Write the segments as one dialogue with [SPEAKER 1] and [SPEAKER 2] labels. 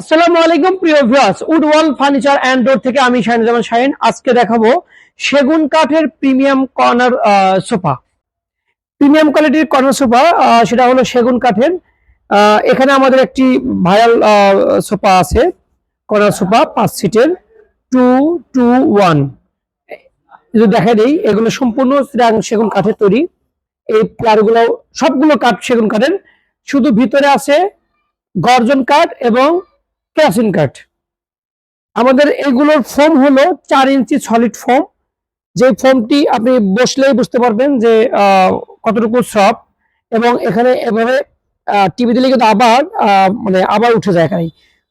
[SPEAKER 1] আসসালামু আলাইকুম, প্রিয় ভিউয়ার্স। ফার্নিচার অ্যান্ড ডোর থেকে আমি আজকে দেখাবো সেগুন কাঠের প্রিমিয়াম কর্নার সোফা। প্রিমিয়াম কোয়ালিটির কর্নার সেটা হলো সেগুন কাঠের। এখানে আমাদের একটি ভাইরাল সোফা আছে। কর্নার সোফা, পাঁচ সিটের। টু টু ওয়ান যদি দেখা দেই, এগুলো সম্পূর্ণ সেগুন কাঠের তৈরি। এই প্লারগুলো, সবগুলো কাঠ সেগুন কাঠের। শুধু ভিতরে আছে গর্জন কাঠ এবং কেরাসিন কাঠ। আমাদের এগুলোর ফোম হলো চার ইঞ্চি সলিড ফোম যে ফোমটি আপনি বসলেই বুঝতে পারবেন যে কতটুকু সফট এবং এখানে এভাবে টিভি দিলে কিন্তু আবার মানে আবার উঠে যায় এখানে।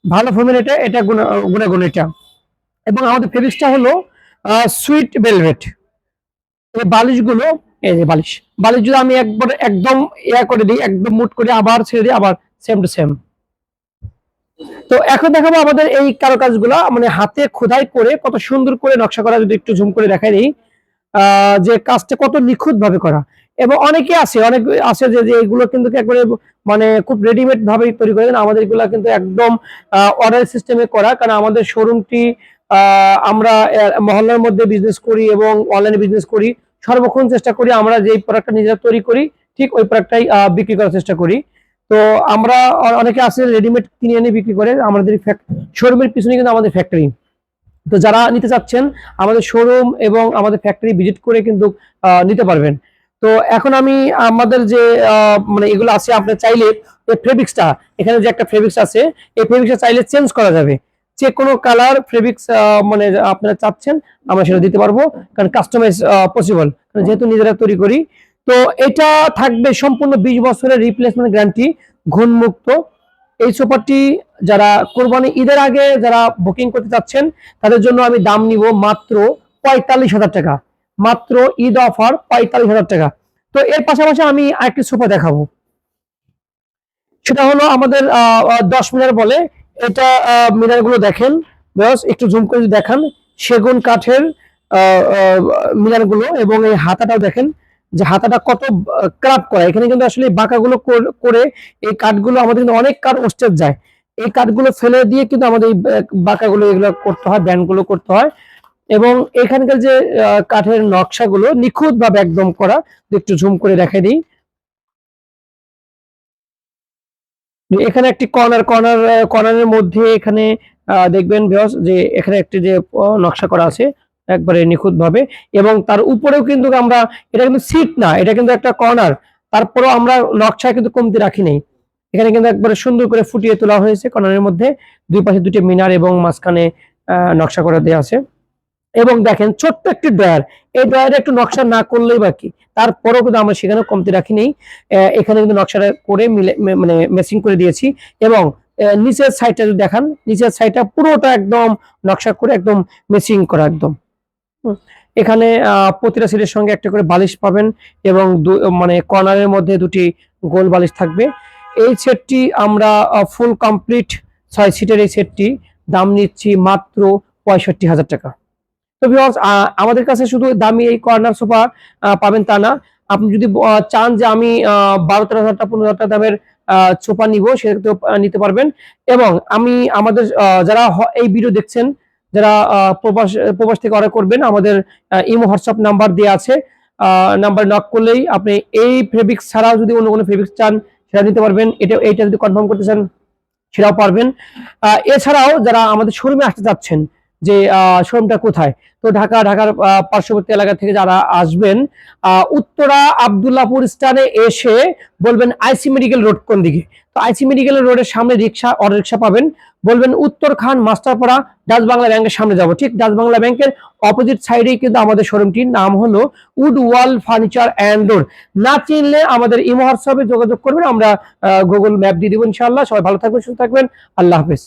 [SPEAKER 1] ভালো ফোমের এটা এটা গুণা- গুণাগুণ এটা। এবং আমাদের ফেব্রিক্সটা হলো সুইট ভেলভেট এই বালিশগুলো, এই যে বালিশ বালিশ যদি আমি একবার একদম ইয়া করে দিই, একদম মুট করে আবার ছেড়ে দিই, আবার সেম টু সেম তো এখন দেখাবো আমাদের এই কারুকাজগুলো মানে হাতে খোদাই করে কত সুন্দর করে নকশা করা যদি একটু ঝুম করে দেখাই আহ, যে কাজটা কত নিখুঁত ভাবে করা। এবং অনেকে আছে অনেক আছে যে এগুলো কিন্তু একবারে মানে খুব রেডিমেড ভাবে তৈরি করে আমাদের এগুলো কিন্তু একদম অর্ডার সিস্টেমে করা। কারণ আমাদের শোরুমটি আমরা মহল্লার মধ্যে বিজনেস করি এবং অনলাইনে বিজনেস করি। সর্বক্ষণ চেষ্টা করি আমরা যে প্রোডাক্টটা নিজেরা তৈরি করি ঠিক ওই প্রোডাক্টটাই বিক্রি করার চেষ্টা করি। তো আমরা অনেকে আছে রেডিমেড কিনে এনে বিক্রি করে আমাদের শোরুমের পিছনে কিন্তু আমাদের ফ্যাক্টরি তো যারা নিতে চাচ্ছেন, আমাদের শোরুম এবং আমাদের ফ্যাক্টরি ভিজিট করে কিন্তু নিতে পারবেন। তো এখন আমি আমাদের যে মানে এগুলো আছে আপনি চাইলে এই ফেব্রিক্সটা এখানে যে একটা ফেব্রিক্স আছে, এই ফেব্রিক্সটা চাইলে চেঞ্জ করা যাবে। যে কোনো কালার ফেব্রিক্স মানে আপনারা চাচ্ছেন, আমরা সেটা দিতে পারব। কারণ কাস্টমাইজ পসিবল যেহেতু নিজেরা তৈরি করি তো এটা থাকবে সম্পূর্ণ বিশ বছরের রিপ্লেসমেন্ট গ্যারান্টি ঘুণমুক্ত। এই সোফাটি যারা কোরবানি ঈদের আগে যারা বুকিং করতে চাচ্ছেন, তাদের জন্য আমি দাম নিব মাত্র পঁয়তাল্লিশ হাজার টাকা। মাত্র ঈদ অফার পঁয়তাল্লিশ হাজার টাকা। তো এর পাশাপাশি আমি আরেকটি সোফা দেখাবো। সেটা হলো আমাদের দশ মিনার বলে। এটা মিনারগুলো দেখেন। বেশ একটু জুম করে দেখান। সেগুন কাঠের মিনারগুলো এবং এই হাতাটাও দেখেন। যে হাতাটা কত ক্রাফ করা। এখানে কিন্তু আসলে বাঁকাগুলো কর- এই কাঠগুলো আমাদের কিন্তু অনেক কাঠ ওস্টেজ যায়। এই কাঠগুলো ফেলে দিয়ে কিন্তু আমাদের এই বাঁকাগুলো এগুলো করতে হয়, ব্যান্ডগুলো করতে হয়। এবং এখানকার যে কাঠের নকশাগুলো নিখুঁত ভাবে একদম করা। একটু ঝুম করে দেখাই দিই। এখানে একটি কর্নার কর্নার কর্নারের মধ্যে এখানে দেখবেন যে এখানে একটি যে নকশা করা আছে। একবারে নিখুঁত ভাবে এবং তার উপরেও কিন্তু আমরা, এটা কিন্তু সিট না, এটা কিন্তু একটা কর্নার তারপরেও আমরা নকশা কিন্তু কমতি রাখি নাই। এখানে কিন্তু একবারে সুন্দর করে ফুটিয়ে তোলা হয়েছে কর্নারের মধ্যে। দুই পাশে দুটি মিনার এবং মাঝখানে নকশা করে দেওয়া আছে। এবং দেখেন, ছোট্ট একটি ড্রয়ার এই ড্রয়ারে একটু নকশা না করলেই বাকি তারপরেও কিন্তু আমরা সেখানে কমতি রাখি নেই। এখানে কিন্তু নকশাটা করে মিলে মানে মেসিং করে দিয়েছি। এবং নিচের সাইডটা যদি দেখান, নিচের সাইডটা পুরোটা একদম নকশা করে একদম মেসিং করা একদম। এখানে প্রতিটা সিটের সঙ্গে একটা করে বালিশ পাবেন এবং মানে কর্নারের মধ্যে দুটি গোল বালিশ থাকবে। এই সেটটি আমরা ফুল কমপ্লিট ছয় সিটের এই সেটটি দাম নিচ্ছি মাত্র পঁয়ষট্টি হাজার টাকা। তো ভিউয়ার্স আমাদের কাছে শুধু দামি এই কর্নার সোফা পাবেন তা না। আপনি যদি চান যে আমি বারো তেরো হাজার টাকা, পনেরো হাজার দামের সোফা নিব সেটাতেও নিতে পারবেন। এবং আমি, আমাদের যারা এই ভিডিও দেখছেন যারা প্রবাস প্রবাস থেকে অর্ডার করবেন, আমাদের ইমো, হোয়াটসঅ্যাপ নাম্বার দেওয়া আছে। নাম্বার নক করলেই আপনি এই ফেব্রিক্স ছাড়াও যদি অন্য কোনো ফেব্রিক্স চান সেটা নিতে পারবেন। এটা, এইটা যদি কনফার্ম করতে চান সেটাও পারবেন। এছাড়াও যারা আমাদের শোরুমে আসতে চাচ্ছেন, যে শোরুমটা কোথায়? তো ঢাকা, ঢাকার পার্শ্ববর্তী এলাকা থেকে যারা আসবেন উত্তরা আবদুল্লাপুর স্টানে এসে বলবেন আইসি মেডিকেল রোড কোন দিকে? তো আইসি মেডিকেল রোডের সামনে রিক্সা অটো রিক্সা পাবেন। বলবেন উত্তর খান, মাস্টারপাড়া, ডাচ বাংলা ব্যাংকের সামনে যাব। ঠিক ডাচ বাংলা ব্যাংকের অপোজিট সাইডেই কিন্তু আমাদের শোরুমটির নাম হলো wood wall furniture and road না চিনলে আমাদের ইমো যোগাযোগ করবেন, আমরা গুগল ম্যাপ দিয়ে দিব ইনশাআল্লাহ। সবাই ভালো থাকবেন, সুস্থ থাকবেন। আল্লাহ হাফেজ।